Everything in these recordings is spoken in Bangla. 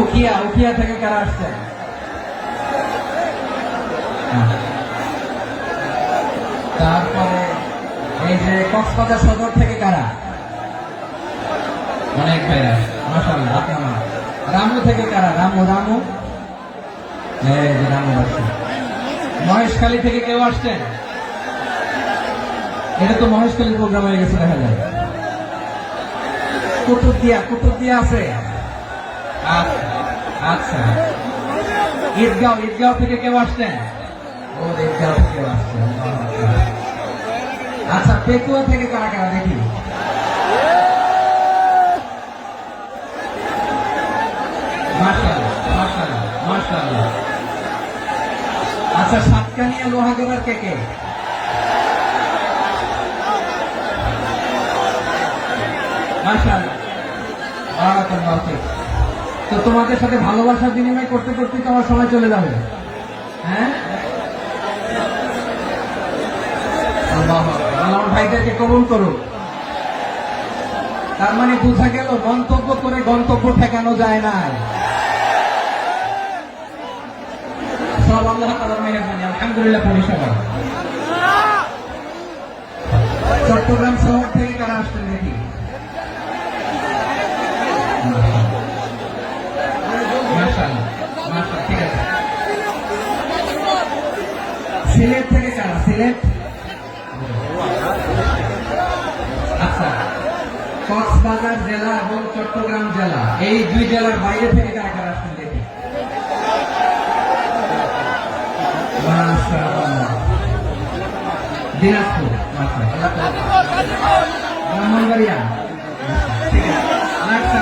উকিয়া উকিয়া থেকে কারা আসছেন হ্যাঁ। তারপরে এই যে কক্সবাজার সদর থেকে কারা? অনেক ভাইরা মাসাল্লাহ। রামু থেকে কারা? রামু রামু? এই যে রামু আসছে। মহেশখালী থেকে কেউ আসছেন এটা তো মহেশখালী প্রোগ্রাম হয়ে গেছে, দেখা যায়। কুতুবদিয়া কুতুবদিয়া আছে? আচ্ছা ঈদগাঁও ঈদগাঁও থেকে কেউ আসছেন আচ্ছা পেকুয়া থেকে কারা কারা, দেখি। আচ্ছা সাতকানিয়া লোহাগড়ার কে কে? তো তোমাদের সাথে ভালোবাসার বিনিময় করতে করতে তো আমার সময় চলে যাবে। হ্যাঁ? আমার ভাইদেরকে কবুল করুন তার মানে বোঝা গেল মন্তব্য করে গন্তব্য ঠেকানো যায় না চট্টগ্রাম শহর থেকে কারা আসছেন দেখি মাশাআল্লাহ, মাশাআল্লাহ, ঠিক আছে সিলেট থেকে কারা সিলেট। আচ্ছা কক্সবাজার জেলা এবং চট্টগ্রাম জেলা, এই দুই জেলার বাইরে থেকে কারা কারা আসছেন, দেখি। দিনাজপুর ব্রাহ্মণবাড়িয়া। আচ্ছা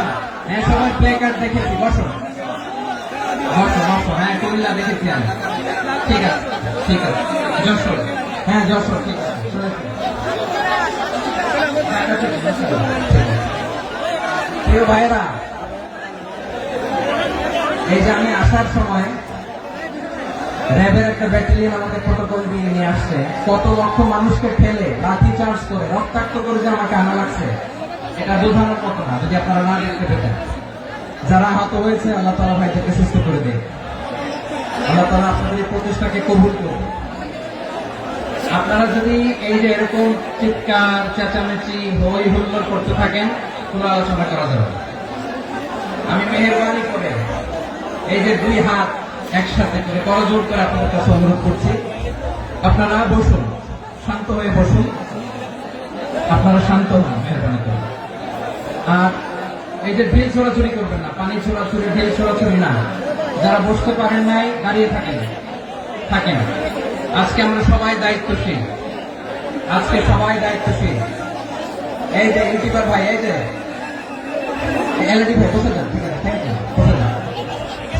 হ্যাঁ সবাই প্লে কার্ড দেখেছি বসো। এই যে আমি আসার সময় র্যাবের একটা ব্যাটালিয়ন আমাকে প্রোটোকল দিয়ে নিয়ে আসছে। কত লক্ষ মানুষকে ফেলে, লাঠি চার্জ করে, রক্তাক্ত করে যে আমাকে আনা লাগছে, এটা বোঝানোর মতো না, যদি আপনারা না দেখতে পেতেন। যারা আহত হয়েছে, আল্লাহ তালা ভাইদেরকে সুস্থ করে দেয় আল্লাহ তালা আপনাদের এই প্রচেষ্টাকে কবুল করুন। আপনারা যদি এই যে এরকম চিৎকার, চেঁচামেচি, হই হুল্লোড় করতে থাকেন কোনো আলোচনা করা যাবে আমি মেহরবানি করে এই যে দুই হাত একসাথে করে করজোর করে আপনাদের কাছে অনুরোধ করছি। আপনারা বসুন, শান্ত হয়ে বসুন। আপনারা শান্ত হন, মেহরবানি করে আর এই যে ঢিল ছোড়াছুরি করবেন না, পানি ছোড়াছুরি ঢিল ছোড়াছুরি না। যারা বসতে পারেন নাই, দাঁড়িয়ে থাকেন। থাকেন। আজকে আমরা সবাই দায়িত্বশীল। আজকে সবাই দায়িত্বশীল। এই যে ইউটিউবার ভাই, এই যে। এলইডি ভাই বসে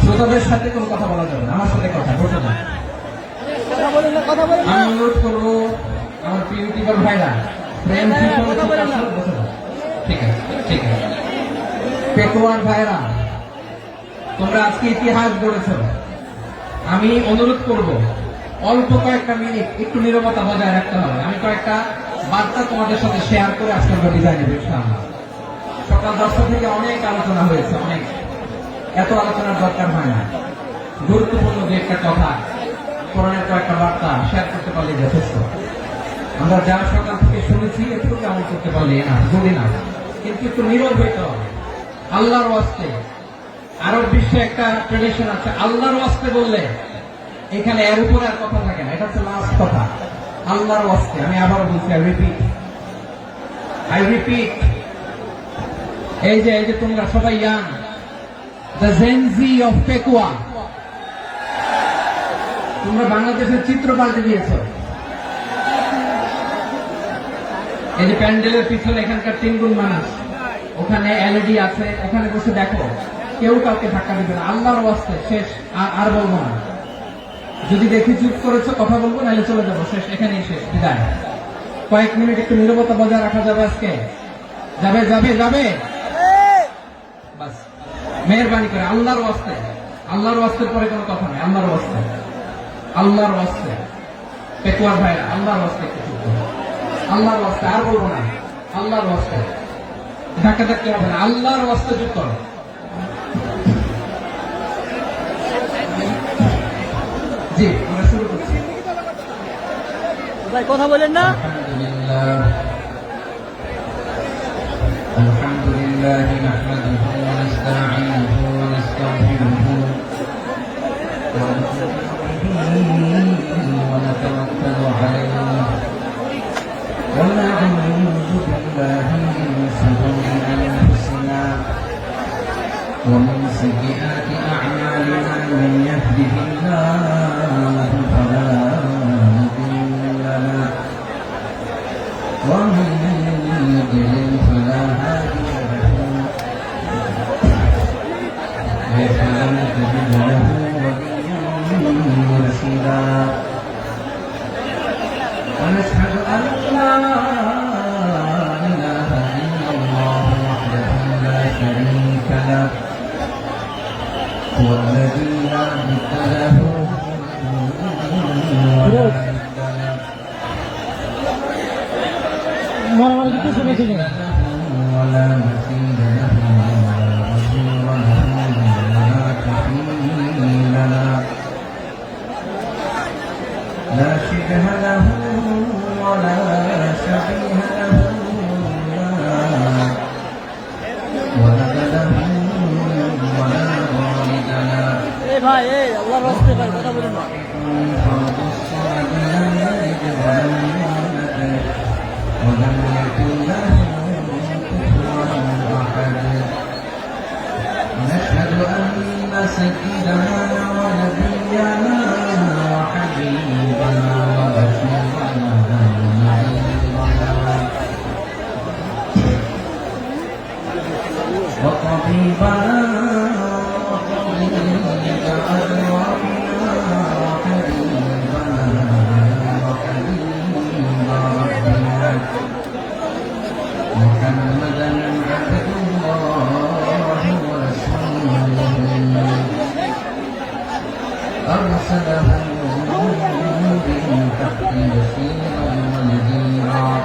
শ্রোতাদের সাথে কোনো কথা বলা যাবে আমার সাথে কথা, বসে যান। আমি অনুরোধ করব, আমার প্রিয় ইউটিউবার ভাইরা, প্রেম ঠিক আছে ঠিক আছে। পেকুয়ার ভাইরা তোমরা আজকে ইতিহাস গড়েছ। আমি অনুরোধ করব, অল্প কয়েকটা মিনিট একটু নীরবতা বজায় রাখতে হবে। আমি কয়েকটা বার্তা তোমাদের সাথে শেয়ার করে আজকে আমরা বিদায় নেব সকাল দশটা থেকে অনেক আলোচনা হয়েছে, অনেক। এত আলোচনার দরকার হয় না। গুরুত্বপূর্ণ যে একটা কথা, কোরআনের কয়েকটা বার্তা শেয়ার করতে পারলে যথেষ্ট। আমরা যা সকাল থেকে শুনেছি একটু কেমন করতে পারলে না, যদি না। কিন্তু একটু নীরব হইতে হবে। আল্লাহর ওয়াস্তে। আরব বিশ্বে একটা ট্রেডিশন আছে, আল্লাহর ওয়াস্তে বললে এখানে এর উপরে আর কথা থাকে না, এটা হচ্ছে লাস্ট কথা। আল্লাহর ওয়াস্তে, আমি আবারও বলছি আই রিপিট আই রিপিট এই যে এই যে তোমরা সবাই young the Gen Z of Pekua তোমরা বাংলাদেশের চিত্র পাল্টে দিয়েছ। এই যে প্যান্ডেলের পিছনে এখানকার তিনগুণ মানুষ। ওখানে এলইডি আছে, ওখানে বসে দেখো। কেউ কাউকে ধাক্কা দিবে না। আল্লাহর ওয়াস্তে, শেষ। আর বলব না। যদি দেখি চুপ করেছ, কথা বলব, নাহলে চলে যাব। শেষ, এখানেই শেষ। বিদায়। কয়েক মিনিট একটু নীরবতা বজায় রাখা যাবে আজকে। যাবে যাবে যাবে। মেহরবানি করে। আল্লাহর ওয়াস্তে। আল্লাহর ওয়াস্তের পরে কোনো কথা নেই। আল্লাহর ওয়াস্তে। আল্লাহর ওয়াস্তে। পেকুয়ার ভাইরা, আল্লাহর ওয়াস্তে একটু চুপ করো। আল্লাহর ওয়াস্তে, আর বলব না। আল্লাহর ওয়াস্তে। ধাক্কা ধাক্কি হবে না আল্লাহর অবস্থা যুক্ত হবে জি আমরা শুরু করছি কথা বলেন না الحمد لله نحمده ونستعينه ونستغفره ونتوكل عليه والذي لا ند له ولا مثيل له لا شبه له ولا شبيه له نشهد أن سيدنا ونبينا وحبيبنا وطبيبنا أرسله بالحق بشيرا ونذيرا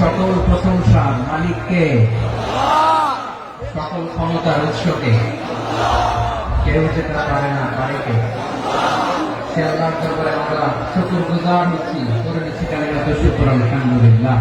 সকল প্রশংসা মালিককে। সকল ক্ষমতার উৎসকে। কেউ যেটা পারে না বাড়িকে সে আল্লাহ আমরা শুকুর গুজার হচ্ছি করে নিচ্ছি কালীগত শুকুর আলহামদুলিল্লাহ।